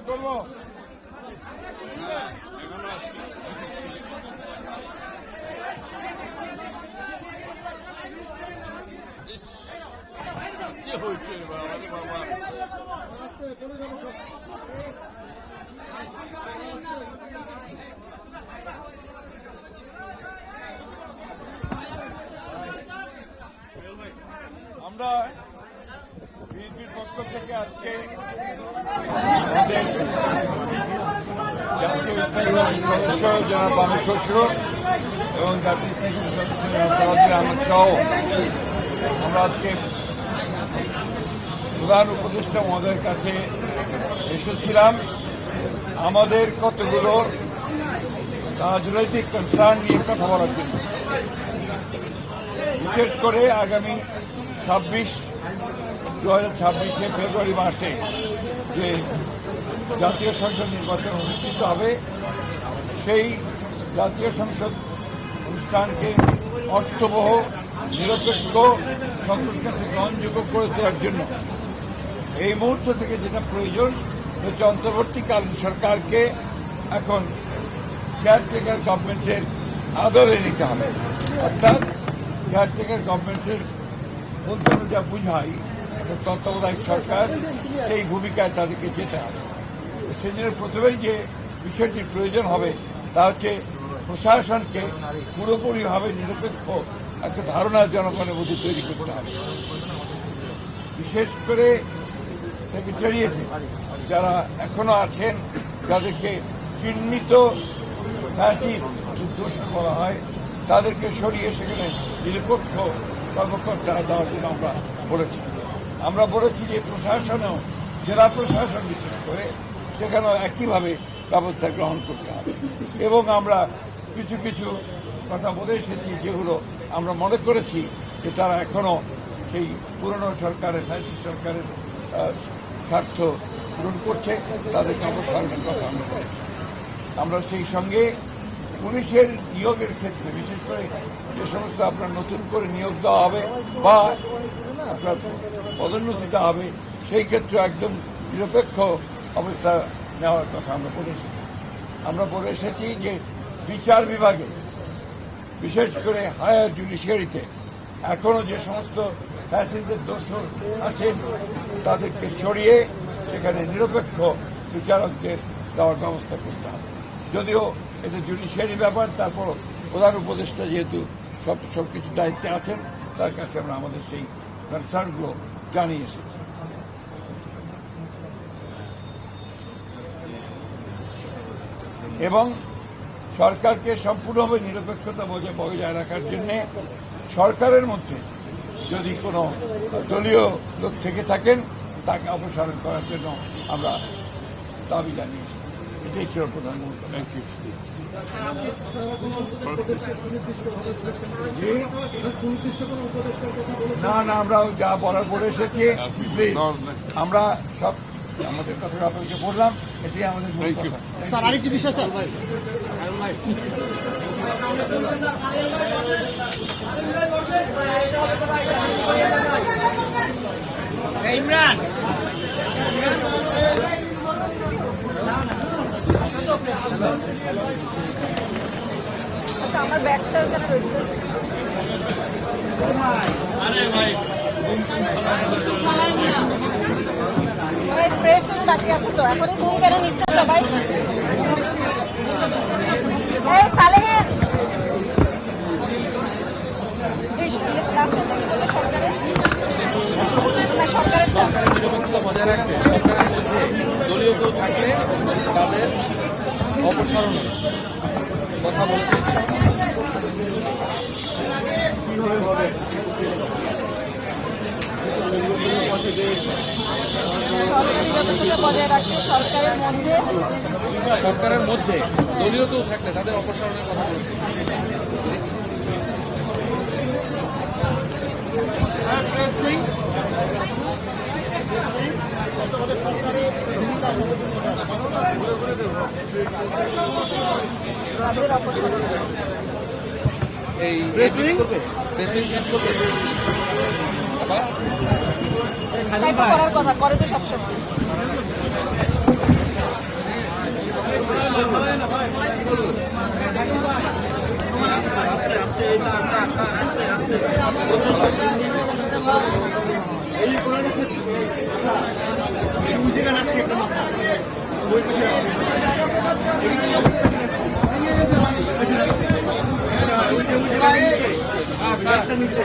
করব কি আমরা বিএনপির পক্ষ থেকে আজকে জাতীয় স্থায়ী সদস্য জনাব খসরু এবং জাতীয় আমরা আজকে প্রধান উপদেষ্টা মহোদয়ের কাছে এসেছিলাম। আমাদের কতগুলো রাজনৈতিক কনসার্ন নিয়ে কথা বলার জন্য। বিশেষ করে আগামী ছাব্বিশ, দু হাজার ছাব্বিশে ফেব্রুয়ারি মাসে যে জাতীয় সংসদ নির্বাচন অনুষ্ঠিত হবে। সেই জাতীয় সংসদ অনুষ্ঠানকে অর্থবহ, নিরপেক্ষ সকলের কাছে গ্রহণযোগ্য করে তোলার জন্য। এই মুহূর্ত থেকে যেটা প্রয়োজন হচ্ছে অন্তর্বর্তীকালীন সরকারকে এখন কেয়ারটেকার গভর্নমেন্টের আদরে নিতে হবে। অর্থাৎ কেয়ারটেকার গভর্নমেন্টের বলতে যা বুঝাই তত্ত্বাবধায়ক সরকার, সেই ভূমিকায় তাদেরকে যেতে হবে। সেজন্য প্রথমেই যে বিষয়টির প্রয়োজন হবে, তা হচ্ছে প্রশাসনকে পুরোপুরিভাবে নিরপেক্ষ একটা ধারণা জনগণের মধ্যে তৈরি করতে হবে। বিশেষ করে সেক্রেটারিয়েটে যারা এখনও আছেন, যাদেরকে চিহ্নিত ঘোষণা করা হয়, তাদেরকে সরিয়ে সেখানে নিরপেক্ষ কর্মকর্তা দেওয়ার জন্য আমরা বলেছি। আমরা বলেছি যে প্রশাসনেও, জেলা প্রশাসন বিশেষ করে সেখানেও একইভাবে ব্যবস্থা গ্রহণ করতে হবে। এবং আমরা কিছু কিছু কথা বলে এসেছি যেগুলো আমরা মনে করেছি যে তারা এখনও সেই পুরনো সরকারের, ফ্যাসিস্ট সরকারের স্বার্থ পূরণ করছে, তাদেরকে অবসরের কথা আমরা বলেছি। আমরা সেই সঙ্গে পুলিশের নিয়োগের ক্ষেত্রে, বিশেষ করে যে সমস্ত আপনার নতুন করে নিয়োগ দেওয়া হবে বা আপনার পদোন্নতি দেওয়া হবে, সেই ক্ষেত্রে একদম নিরপেক্ষ অবস্থা নেওয়ার কথা আমরা বলে এসেছি। আমরা বলে এসেছি যে বিচার বিভাগে, বিশেষ করে হায়ার জুডিশিয়ারিতে, এখনও যে সমস্ত ফ্যাসিস্টদের দোষর আছেন, তাদেরকে সরিয়ে সেখানে নিরপেক্ষ বিচারকদের দেওয়ার ব্যবস্থা করতে হবে। যদিও এটা জুডিশিয়ারি ব্যাপার তারপর প্রধান উপদেষ্টা যেহেতু সব সব কিছু দায়িত্বে আছেন, তার কাছে আমরা আমাদের সেই কনসার্নগুলো জানিয়ে এসেছি। এবং সরকারকে সম্পূর্ণভাবে নিরপেক্ষতা বজায় বজায় রাখার জন্য সরকারের মধ্যে যদি কোনো দলীয় লোক থেকে থাকেন তাকে অপসারণ করার জন্য আমরা দাবি জানিয়েছি। এটাই ছিল প্রধানমন্ত্রী জি? না না আমরা যা বলার বলে এসেছি আমরা সব আমাদের কথা আপনাকে বললাম এটাই আমাদের। স্যার আরেকটি বিষয় স্যার ইমরান আচ্ছা আমার ব্যাগটা ওখানে রয়েছে। উইং বাকি আছে তো। এখনই ঘুম কেন নিচ্ছে সবাই। এই সালেহেন বজায় রাখতে সরকারের মধ্যে বজায় রাখতে সরকারের মধ্যে সরকারের মধ্যে দলীয় কেউ থাকলে তাদের অপসারণের কথা বলেছে। তাদের অপসারণ এই? করবে? প্রেসিডেন্ট করবে? তাই তো করার কথা করে তো সবসময় আছে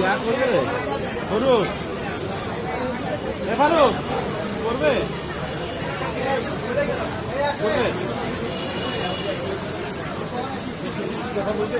ইয়া করবে? ধরুন এখানো করবে? করবে? বলবে?